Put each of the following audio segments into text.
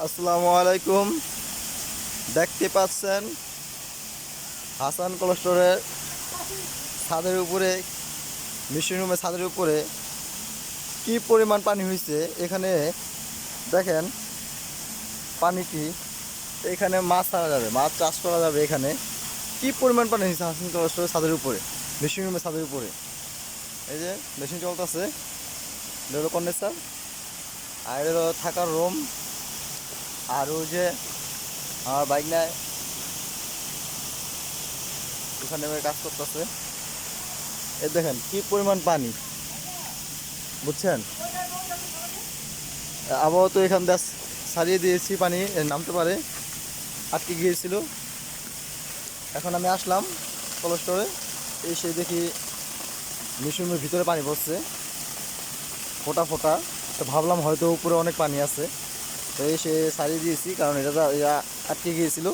আসসালামু আলাইকুম। দেখতে পাচ্ছেন হাসান কোলেস্টোরের ছাদের উপরে মিশন রুমের ছাদের উপরে কি পরিমাণ পানি হয়েছে এখানে দেখেন পানি কি এখানে মাছ ছাড়া যাবে, মাছ চাষ করা যাবে এখানে। কি পরিমাণ পানি হয়েছে হাসান কোলেস্টোরের ছাদের উপরে মেশিন রুমের ছাদের উপরে? এই যে মেশিন চলতেছে। এটা কন্ডেন্সার আর থাকার রুম আর ওই যে, আমার বাইক নেয় ওখানে কাজ করতেছে। এই দেখেন, কি পরিমাণ পানি। বুঝছেন? আবহাওয়া তো এখান দিয়ে সারিয়ে দিয়েছি পানি নামতে পারে। আটকে গিয়েছিল। এখন আমি আসলাম কলস্টোরে এসে দেখি মিশুমের ভিতরে পানি পড়ছে। ফোটা ফোটা। তো ভাবলাম হয়তো উপরে অনেক পানি আছে। তো সে সারিয়ে দিয়েছি, কারণ এটা তো আটকে গিয়েছিল।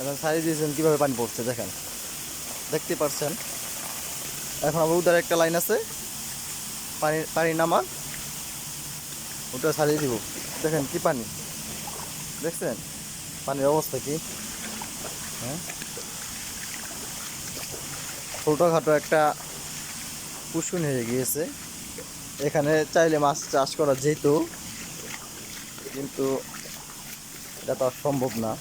এখন সারিয়ে দিয়েছেন, কীভাবে পানি পড়ছে দেখেন। দেখতে পারছেন? এখন আবার উদার একটা লাইন আছে, পানি পানি নামার ওটা সারিয়ে দিব। দেখেন কি পানি? দেখছেন? পানির অবস্থা কি? হ্যাঁ? ছোটোখাটো একটা কুসুন হয়ে গিয়েছে। এখানে চাইলে মাছ চাষ করা যেত। কিন্তু এটা তো সম্ভব না।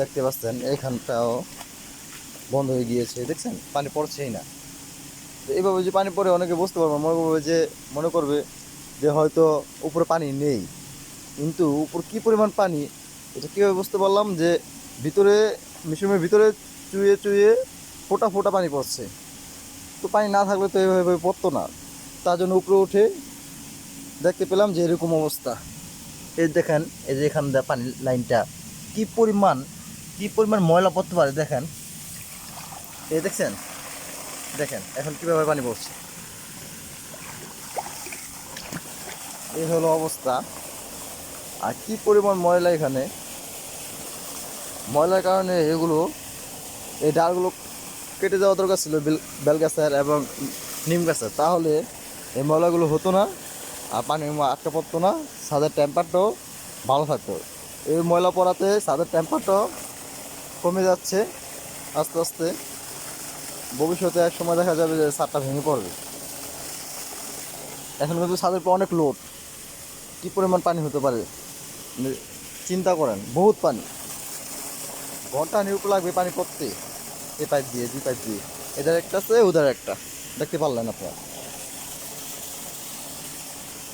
দেখতে পাচ্ছেন, এইখানটাও বন্ধ হয়ে গিয়েছে, দেখছেন? পানি পড়ছেই না। তো এইভাবে যে পানি পড়ে অনেকে বুঝতে পারবে মনে করবে যে, মনে করবে যে হয়তো উপরে পানি নেই। কিন্তু উপর কি পরিমাণ পানি, এটা কীভাবে বুঝতে পারলাম যে ভিতরে মিশরুমের ভিতরে চুয়ে চুয়ে ফোটা ফোটা পানি পড়ছে। তো পানি না থাকলে তো এইভাবে পড়তো না। তার জন্য উপরে উঠে দেখতে পেলাম যে এরকম অবস্থা। এই দেখেন, এই যে এখান দিয়ে পানি লাইনটা। কি পরিমাণ কি পরিমাণ ময়লা পড়তে পারে, দেখেন। এই দেখছেন? দেখেন, এখন কীভাবে পানি পড়ছে। এই হলো অবস্থা। আর কি পরিমাণ ময়লা এখানে? ময়লার কারণে এগুলো, এই ডালগুলো কেটে যাওয়া দরকার ছিল বেল গাছের এবং নিম গাছের। তাহলে এই ময়লাগুলো হতো না। আর পানি আটকা পড়তো না, ছাদের টেম্পারটাও ভালো থাকতো। এই ময়লা পড়াতে ছাদের টেম্পারটাও কমে যাচ্ছে আস্তে আস্তে। ভবিষ্যতে এক সময় দেখা যাবে যে ছাদটা ভেঙে পড়বে। এখন কিন্তু ছাদের উপর অনেক লোড কী পরিমাণ পানি হতে পারে? চিন্তা করেন, বহুত পানি। ঘণ্টা নিউপ লাগবে পানি পড়তে। এ পাইপ দিয়ে দুই পাইপ দিয়ে। এদের একটা আছে ওদের একটা দেখতে পারলেন আপনারা।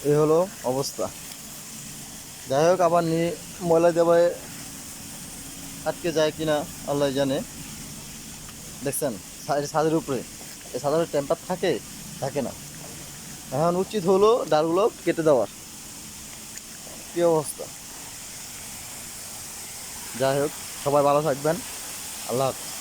এই হলো অবস্থা। যাই হোক, আবার নিয়ে ময়লা দেওয়ায় আটকে যায় কিনা আল্লাহ জানে। দেখছেন ছাদের- উপরে। এই ছাদের টেম্পার থাকে থাকে না। এখন উচিত হলো ডালগুলো কেটে দেওয়ার। কী অবস্থা? যাই হোক, সবাই ভালো থাকবেন। আল্লাহ হাফিজ।